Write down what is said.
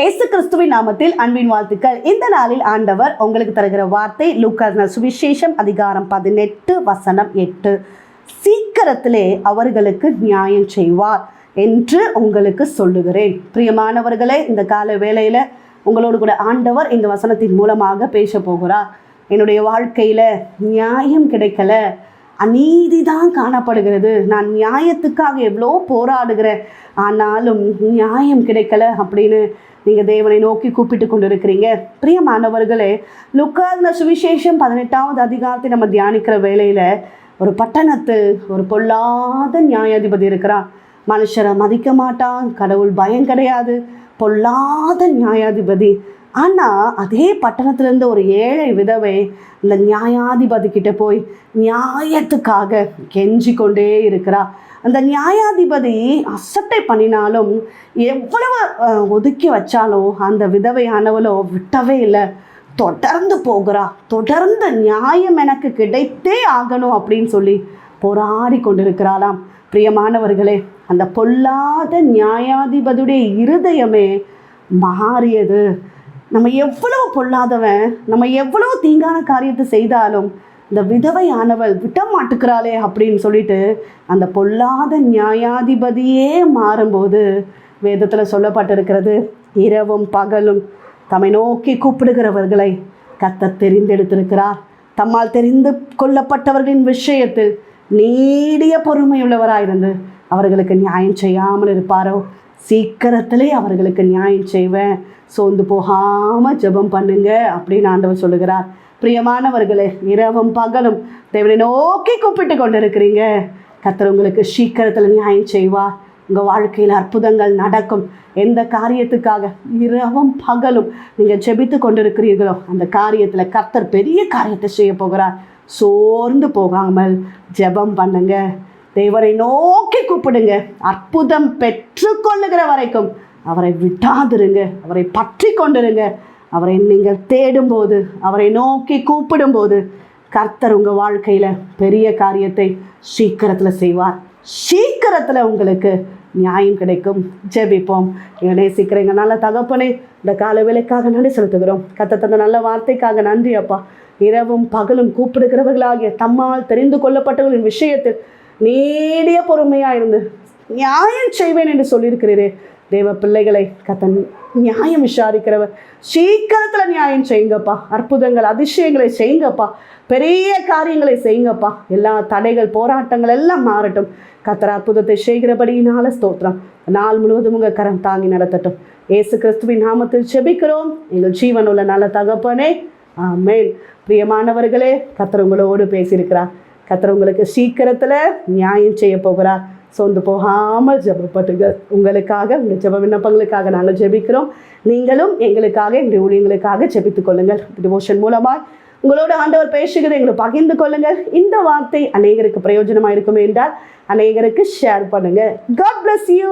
இயேசு கிறிஸ்துவின் நாமத்தில் அன்பின் வாழ்த்துக்கள். இந்த நாளில் ஆண்டவர் உங்களுக்கு தருகிற வார்த்தை லூக்காஸ் சுவிசேஷம் அதிகாரம் பதினெட்டு வசனம் எட்டு. சீக்கிரத்திலே அவர்களுக்கு நியாயம் செய்வார் என்று உங்களுக்கு சொல்லுகிறேன். பிரியமானவர்களே இந்த கால வேளையில் உங்களோடு கூட ஆண்டவர் இந்த வசனத்தின் மூலமாக பேச போகிறார். என்னுடைய வாழ்க்கையில் நியாயம் கிடைக்கல. அநீதி தான் காணப்படுகிறது. நான் நியாயத்துக்காக எவ்வளோ போராடுகிறேன். ஆனாலும் நியாயம் கிடைக்கல அப்படின்னு நீங்கள் தேவனை நோக்கி கூப்பிட்டு கொண்டு இருக்கிறீங்க பிரியமானவர்களே லுக்காதின சுவிசேஷம் பதினெட்டாவது அதிகாரத்தை நம்ம தியானிக்கிற வேளையில் ஒரு பட்டணத்து ஒரு பொல்லாத நியாயாதிபதி இருக்கிறான். மனுஷரை மதிக்க மாட்டான் கடவுள் பயம் கிடையாது. பொல்லாத நியாயாதிபதி. ஆனால் அதே பட்டணத்துலேருந்து ஒரு ஏழை விதவை இந்த நியாயாதிபதி கிட்ட போய் நியாயத்துக்காக கெஞ்சி கொண்டே இருக்கிறா. அந்த நியாயாதிபதி அசட்டை பண்ணினாலும் எவ்வளவு ஒதுக்கி வச்சாலும் அந்த விதவையானவளோ விட்டவே இல்லை. தொடர்ந்து போகிறா. தொடர்ந்து நியாயம் எனக்கு கிடைத்தே ஆகணும் அப்படின்னு சொல்லி போராடி கொண்டிருக்கிறாளாம். பிரியமானவர்களே அந்த பொல்லாத நியாயாதிபதியுடைய இருதயமே மாறியது. நம்ம எவ்வளவு பொல்லாதவன் நம்ம எவ்வளவு தீங்கான காரியத்தை செய்தாலும் இந்த விதவையானவள் விட மாட்டுக்கிறாளே அப்படின்னு சொல்லிட்டு அந்த பொல்லாத நியாயாதிபதியே மாறும்போது வேதத்தில் சொல்லப்பட்டிருக்கிறது இரவும் பகலும் தம்மை நோக்கி கூப்பிடுகிறவர்களை கத்த தெரிந்தெடுத்திருக்கிறார். தம்மால் தெரிந்து கொள்ளப்பட்டவர்களின் விஷயத்தில் நீடிய பொறுமையுள்ளவராயிருந்து அவர்களுக்கு நியாயம் செய்யாமல் இருப்பாரோ? சீக்கிரத்திலே அவர்களுக்கு நியாயம் செய்வேன். சோர்ந்து போகாமல் ஜெபம் பண்ணுங்க அப்படின்னு ஆண்டவர் சொல்லுகிறார். பிரியமானவர்களே இரவும் பகலும் தேவனை நோக்கி கூப்பிட்டு கொண்டு இருக்கிறீங்க கத்தர் உங்களுக்கு சீக்கிரத்தில் நியாயம் செய்வார் உங்கள் வாழ்க்கையில் அற்புதங்கள் நடக்கும். எந்த காரியத்துக்காக? இரவும் பகலும் நீங்கள் ஜெபித்து கொண்டிருக்கிறீர்களோ அந்த காரியத்தில் கர்த்தர் பெரிய காரியத்தை செய்ய போகிறார். சோர்ந்து போகாமல் ஜெபம் பண்ணுங்க. தேவரை நோக்கி கூப்பிடுங்க. அற்புதம் பெற்றுக்கொள்ளுகிற வரைக்கும் அவரை விட்டாதிருங்க அவரை பற்றி கொண்டிருங்க. அவரை நீங்கள் தேடும்போது அவரை நோக்கி கூப்பிடும்போது கர்த்தர் உங்கள் வாழ்க்கையில் பெரிய காரியத்தை சீக்கிரத்தில் செய்வார். சீக்கிரத்தில் உங்களுக்கு நியாயம் கிடைக்கும். ஜெபிப்போம். எங்களை நேசிக்கிற எங்கள் நல்ல தகப்பனே இந்த கால வேலைக்காக நன்றி செலுத்துகிறோம். கத்த தந்த நல்ல வார்த்தைக்காக நன்றி அப்பா. இரவும் பகலும் கூப்பிடுகிறவர்களாகிய தம்மால் தெரிந்து கொள்ளப்பட்டவர்களின் விஷயத்தில் நீடிய பொறுமையாக இருந்து நியாயம் செய்வேன் என்று சொல்லியிருக்கிறீரே. தேவ பிள்ளைகளை கத்தன் நியாயம் விசாரிக்கிறவர். சீக்கிரத்தில் நியாயம் செய்யுங்கப்பா. அற்புதங்கள் அதிசயங்களை செய்யுங்கப்பா. பெரிய காரியங்களை செய்யுங்கப்பா. எல்லா தடைகள் போராட்டங்கள் எல்லாம் மாறட்டும். கத்தர் அற்புதத்தை செய்கிறபடியினால ஸ்தோத்திரம். நாள் முழுவதும் உங்கள் கரம் தாங்கி நடத்தட்டும். ஏசு கிறிஸ்துவின் நாமத்தில் செபிக்கிறோம் எங்கள் ஜீவன் உள்ள நல்ல தகப்பனே. ஆமென். பிரியமானவர்களே கத்தர் உங்களோடு பேசியிருக்கிறார். கத்துறவங்களுக்கு சீக்கிரத்தில் நியாயம் செய்ய போகிறார். சொந்து போகாமல் ஜபப்பட்டுங்க. உங்களுக்காக உங்கள் ஜெப விண்ணப்பங்களுக்காக நாங்கள் ஜெபிக்கிறோம். நீங்களும் எங்களுக்காக எங்களுடைய ஊழியங்களுக்காக ஜெபித்துக் கொள்ளுங்கள். டிவோஷன் மூலமாக உங்களோட ஆண்டவர் பேசுகிறத எங்களை பகிர்ந்து கொள்ளுங்கள். இந்த வார்த்தை அநேகருக்கு பிரயோஜனமாக இருக்கும் என்றால் அநேகருக்கு ஷேர் பண்ணுங்கள் காட் பிளஸ் யூ